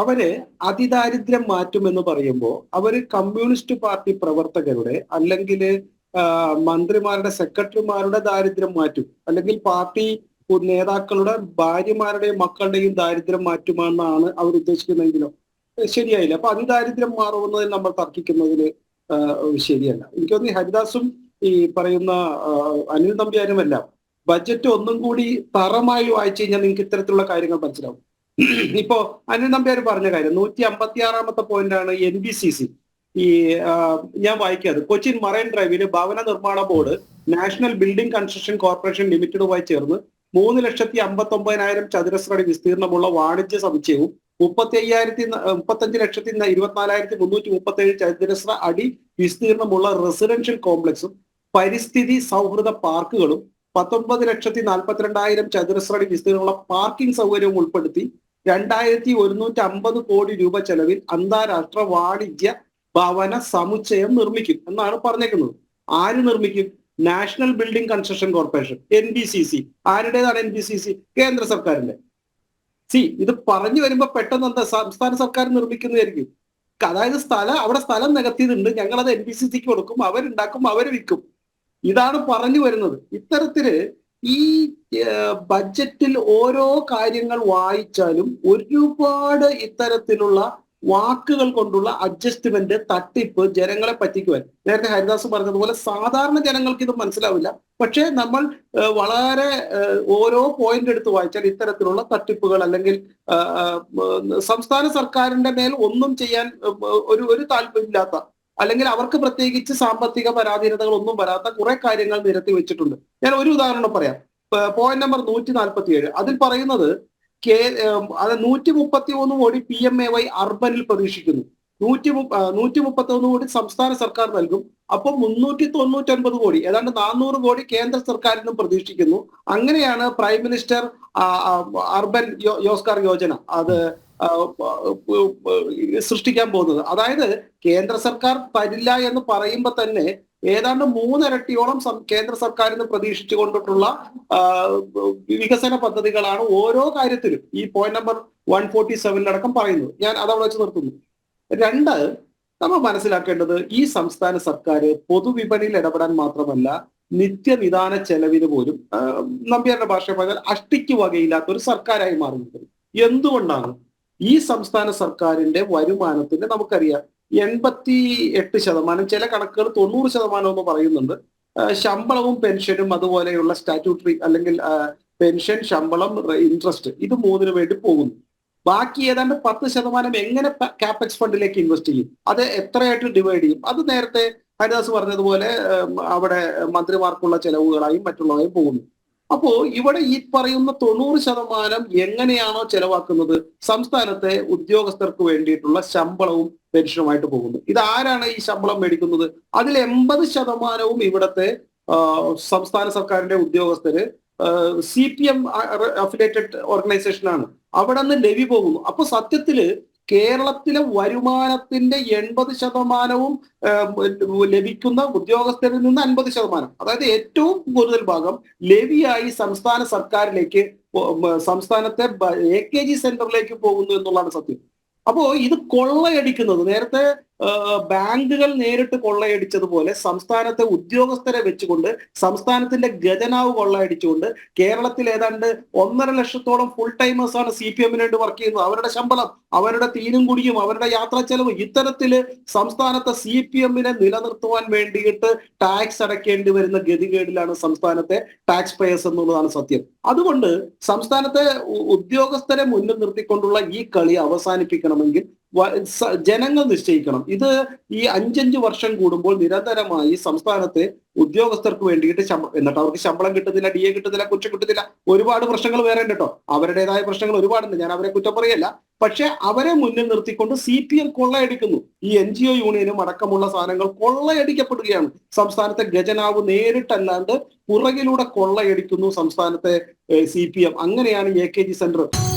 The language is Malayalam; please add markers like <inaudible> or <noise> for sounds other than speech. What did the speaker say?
അവർ അതിദാരിദ്ര്യം മാറ്റുമെന്ന് പറയുമ്പോൾ അവർ കമ്മ്യൂണിസ്റ്റ് പാർട്ടി പ്രവർത്തകരുടെ അല്ലെങ്കിൽ മന്ത്രിമാരുടെ സെക്രട്ടറിമാരുടെ ദാരിദ്ര്യം മാറ്റും. അല്ലെങ്കിൽ പാർട്ടി നേതാക്കളുടെ ഭാര്യമാരുടെയും മക്കളുടെയും ദാരിദ്ര്യം മാറ്റുമെന്നാണ് അവർ ഉദ്ദേശിക്കുന്നതെങ്കിലും. ശരിയായില്ല. അപ്പൊ അതിദാരിദ്ര്യം മാറുമെന്നതിൽ നമ്മൾ തർക്കിക്കുന്നതിന് ശരിയല്ല. എനിക്ക് തോന്നുന്നു ഈ ഹരിദാസും ഈ പറയുന്ന അനിൽ നമ്പ്യാനുമെല്ലാം ബഡ്ജറ്റ് ഒന്നും കൂടി തറമായി വായിച്ചു കഴിഞ്ഞാൽ നിങ്ങൾക്ക് ഇത്തരത്തിലുള്ള കാര്യങ്ങൾ മനസ്സിലാവും. <clears throat> ഇപ്പോ അനിൽ നമ്പ്യാർ പറഞ്ഞ കാര്യം നൂറ്റി അമ്പത്തി ആറാമത്തെ പോയിന്റാണ് എൻ ബി സി സി ഈ ഞാൻ വായിക്കാറ് കൊച്ചിൻ മറൈൻ ഡ്രൈവിൽ ഭവന നിർമ്മാണ board national building construction corporation ലിമിറ്റഡുമായി ചേർന്ന് മൂന്ന് ലക്ഷത്തി അമ്പത്തി ഒമ്പതിനായിരം ചതുരശ്ര അടി വിസ്തീർണമുള്ള വാണിജ്യ സമുച്ചയവും മുപ്പത്തി അയ്യായിരത്തി മുപ്പത്തഞ്ച് ലക്ഷത്തി ഇരുപത്തിനാലായിരത്തി മുന്നൂറ്റി മുപ്പത്തി ഏഴ് ചതുരശ്ര അടി വിസ്തീർണമുള്ള റെസിഡൻഷ്യൽ കോംപ്ലക്സും പരിസ്ഥിതി സൗഹൃദ പാർക്കുകളും പത്തൊമ്പത് ലക്ഷത്തി നാൽപ്പത്തിരണ്ടായിരം ചതുരശ്ര അടി വിസ്തീർണമുള്ള പാർക്കിംഗ് സൗകര്യവും ഉൾപ്പെടുത്തി രണ്ടായിരത്തി ഒരുന്നൂറ്റി അമ്പത് കോടി രൂപ ചെലവിൽ അന്താരാഷ്ട്ര വാണിജ്യ ഭവന സമുച്ചയം നിർമ്മിക്കും എന്നാണ് പറഞ്ഞേക്കുന്നത്. ആര് നിർമ്മിക്കും? National building construction corporation N B C C ആരുടേതാണ് എൻ ബി സി സി കേന്ദ്ര സർക്കാരിന്റെ. സി ഇത് പറഞ്ഞു വരുമ്പോ പെട്ടെന്ന് എന്താ സംസ്ഥാന സർക്കാർ നിർമ്മിക്കുന്നതായിരിക്കും. അതായത് സ്ഥലം അവിടെ സ്ഥലം നികത്തിയതുണ്ട് ഞങ്ങളത് എൻ ബി സി സിക്ക് കൊടുക്കും. അവരുണ്ടാക്കും അവർ വിൽക്കും. ഇതാണ് പറഞ്ഞു വരുന്നത്. ഇത്തരത്തിൽ ഈ ബഡ്ജറ്റിൽ ഓരോ കാര്യങ്ങൾ വായിച്ചാലും ഒരുപാട് ഇത്തരത്തിലുള്ള വാക്കുകൾ കൊണ്ടുള്ള അഡ്ജസ്റ്റ്മെന്റ് തട്ടിപ്പ് ജനങ്ങളെ പറ്റിക്കുവാൻ. നേരത്തെ ഹരിദാസ് പറഞ്ഞതുപോലെ സാധാരണ ജനങ്ങൾക്ക് ഇത് മനസ്സിലാവില്ല. പക്ഷേ നമ്മൾ വളരെ ഓരോ പോയിന്റ് എടുത്ത് വായിച്ചാൽ ഇത്തരത്തിലുള്ള തട്ടിപ്പുകൾ അല്ലെങ്കിൽ സംസ്ഥാന സർക്കാരിന്റെ മേൽ ഒന്നും ചെയ്യാൻ ഒരു ഒരു താല്പര്യമില്ലാത്ത അല്ലെങ്കിൽ അവർക്ക് പ്രത്യേകിച്ച് സാമ്പത്തിക പരാധീനതകൾ ഒന്നും വരാത്ത കുറെ കാര്യങ്ങൾ നിരത്തി വെച്ചിട്ടുണ്ട്. ഞാൻ ഒരു ഉദാഹരണം പറയാം. പോയിന്റ് നമ്പർ നൂറ്റി നാൽപ്പത്തി ഏഴ് അതിൽ പറയുന്നത് കെ നൂറ്റി മുപ്പത്തി ഒന്ന് കോടി പി എം എ വൈ അർബനിൽ പ്രതീക്ഷിക്കുന്നു. നൂറ്റി നൂറ്റി മുപ്പത്തി ഒന്ന് കോടി സംസ്ഥാന സർക്കാർ നൽകും. അപ്പൊ മുന്നൂറ്റി തൊണ്ണൂറ്റി ഒൻപത് കോടി ഏതാണ്ട് നാനൂറ് കോടി കേന്ദ്ര സർക്കാരിനും പ്രതീക്ഷിക്കുന്നു. അങ്ങനെയാണ് പ്രൈം മിനിസ്റ്റർ അർബൻ യോസ്കാർ യോജന. അത് സൃഷ്ടിക്കാൻ പോകുന്നത്. അതായത് കേന്ദ്ര സർക്കാർ തരില്ല എന്ന് പറയുമ്പോൾ തന്നെ ഏതാണ്ട് മൂന്നിരട്ടിയോളം കേന്ദ്ര സർക്കാരിൽ നിന്ന് പ്രതീക്ഷിച്ചു കൊണ്ടിട്ടുള്ള വികസന പദ്ധതികളാണ് ഓരോ കാര്യത്തിലും ഈ പോയിന്റ് നമ്പർ വൺ ഫോർട്ടി സെവനിലടക്കം പറയുന്നത്. ഞാൻ അതവിടെ വെച്ച് നിർത്തുന്നു. രണ്ട് നമ്മൾ മനസ്സിലാക്കേണ്ടത് ഈ സംസ്ഥാന സർക്കാർ പൊതുവിപണിയിൽ ഇടപെടാൻ മാത്രമല്ല നിത്യനിദാന ചെലവിന് പോലും നമ്പ്യാരുടെ ഭാഷ പറഞ്ഞാൽ അഷ്ടിക്ക് വകയില്ലാത്ത ഒരു സർക്കാരായി മാറുന്നത് എന്തുകൊണ്ടാണ്? ഈ സംസ്ഥാന സർക്കാരിന്റെ വരുമാനത്തിന്റെ നമുക്കറിയാം എൺപത്തി എട്ട് ശതമാനം ചില കണക്കുകൾ തൊണ്ണൂറ് ശതമാനം എന്ന് പറയുന്നുണ്ട്. ശമ്പളവും പെൻഷനും അതുപോലെയുള്ള സ്റ്റാറ്റ്യൂട്ടറി അല്ലെങ്കിൽ പെൻഷൻ ശമ്പളം ഇൻട്രസ്റ്റ് ഇത് മൂന്നിനു വേണ്ടി പോകുന്നു. ബാക്കി ഏതാണ്ട് പത്ത് ശതമാനം എങ്ങനെ ക്യാപെക്സ് ഫണ്ടിലേക്ക് ഇൻവെസ്റ്റ് ചെയ്യും? അത് എത്രയായിട്ട് ഡിവൈഡ് ചെയ്യും? അത് നേരത്തെ ഹരിദാസ് പറഞ്ഞതുപോലെ അവിടെ മന്ത്രിമാർക്കുള്ള ചെലവുകളായും മറ്റുള്ളവയും പോകുന്നു. അപ്പോ ഇവിടെ ഈ പറയുന്ന തൊണ്ണൂറ് ശതമാനം എങ്ങനെയാണോ ചെലവാക്കുന്നത് സംസ്ഥാനത്തെ ഉദ്യോഗസ്ഥർക്ക് വേണ്ടിയിട്ടുള്ള ശമ്പളവും പെൻഷനുമായിട്ട് പോകുന്നു. ഇത് ആരാണ് ഈ ശമ്പളം മേടിക്കുന്നത്? അതിൽ എൺപത് ശതമാനവും ഇവിടത്തെ സംസ്ഥാന സർക്കാരിന്റെ ഉദ്യോഗസ്ഥര് സി പി എം അഫിലേറ്റഡ് ഓർഗനൈസേഷനാണ്. അവിടെ നിന്ന് ലവി പോകുന്നു. അപ്പൊ സത്യത്തിൽ കേരളത്തിലെ വരുമാനത്തിന്റെ എൺപത് ശതമാനവും ലഭിക്കുന്ന ഉദ്യോഗസ്ഥരിൽ നിന്ന് അൻപത് ശതമാനം. അതായത് ഏറ്റവും കൂടുതൽ ഭാഗം ലെവിയായി സംസ്ഥാന സർക്കാരിലേക്ക് സംസ്ഥാനത്തെ എ കെ ജി സെന്ററിലേക്ക് പോകുന്നു എന്നുള്ളതാണ് സത്യം. അപ്പോ ഇത് കൊള്ളയടിക്കുന്നത് നേരത്തെ ബാങ്കുകൾ നേരിട്ട് കൊള്ളയടിച്ചതുപോലെ സംസ്ഥാനത്തെ ഉദ്യോഗസ്ഥരെ വെച്ചുകൊണ്ട് സംസ്ഥാനത്തിന്റെ ഖജനാവ് കൊള്ളയടിച്ചുകൊണ്ട് കേരളത്തിൽ ഏതാണ്ട് ഒന്നര ലക്ഷത്തോളം ഫുൾ ടൈമേഴ്സ് ആണ് സി പി എമ്മിന് വേണ്ടി വർക്ക് ചെയ്യുന്നത്. അവരുടെ ശമ്പളം അവരുടെ തീനും കുടിയും അവരുടെ യാത്രാ ചെലവ് ഇത്തരത്തിൽ സംസ്ഥാനത്തെ സി പി എമ്മിനെ നിലനിർത്തുവാൻ വേണ്ടിയിട്ട് ടാക്സ് അടയ്ക്കേണ്ടി വരുന്ന ഗതികേടിലാണ് സംസ്ഥാനത്തെ ടാക്സ് പേയേഴ്സ് എന്നുള്ളതാണ് സത്യം. അതുകൊണ്ട് സംസ്ഥാനത്തെ ഉദ്യോഗസ്ഥരെ മുന്നിൽ നിർത്തിക്കൊണ്ടുള്ള ഈ കളി അവസാനിപ്പിക്കണമെങ്കിൽ ജനങ്ങൾ നിശ്ചയിക്കണം. ഇത് ഈ അഞ്ചഞ്ച് വർഷം കൂടുമ്പോൾ നിരന്തരമായി സംസ്ഥാനത്തെ ഉദ്യോഗസ്ഥർക്ക് വേണ്ടിയിട്ട് എന്നിട്ട് അവർക്ക് ശമ്പളം കിട്ടുന്നില്ല ഡി എ കിട്ടുന്നില്ല കുറ്റം കിട്ടുന്നില്ല. ഒരുപാട് പ്രശ്നങ്ങൾ വേറെ ഉണ്ട് കേട്ടോ അവരുടേതായ പ്രശ്നങ്ങൾ ഒരുപാടുണ്ട്. ഞാൻ അവരെ കുറ്റം പറയല്ല. പക്ഷെ അവരെ മുന്നിൽ നിർത്തിക്കൊണ്ട് സി പി എം കൊള്ളയടിക്കുന്നു. ഈ എൻ ജി ഒ യൂണിയനും അടക്കമുള്ള സാധനങ്ങൾ കൊള്ളയടിക്കപ്പെടുകയാണ്. സംസ്ഥാനത്തെ ഖജനാവ് നേരിട്ടല്ലാണ്ട് പുറകിലൂടെ കൊള്ളയടിക്കുന്നു സംസ്ഥാനത്തെ സി പി എം. അങ്ങനെയാണ് എ കെ ജി സെന്റർ.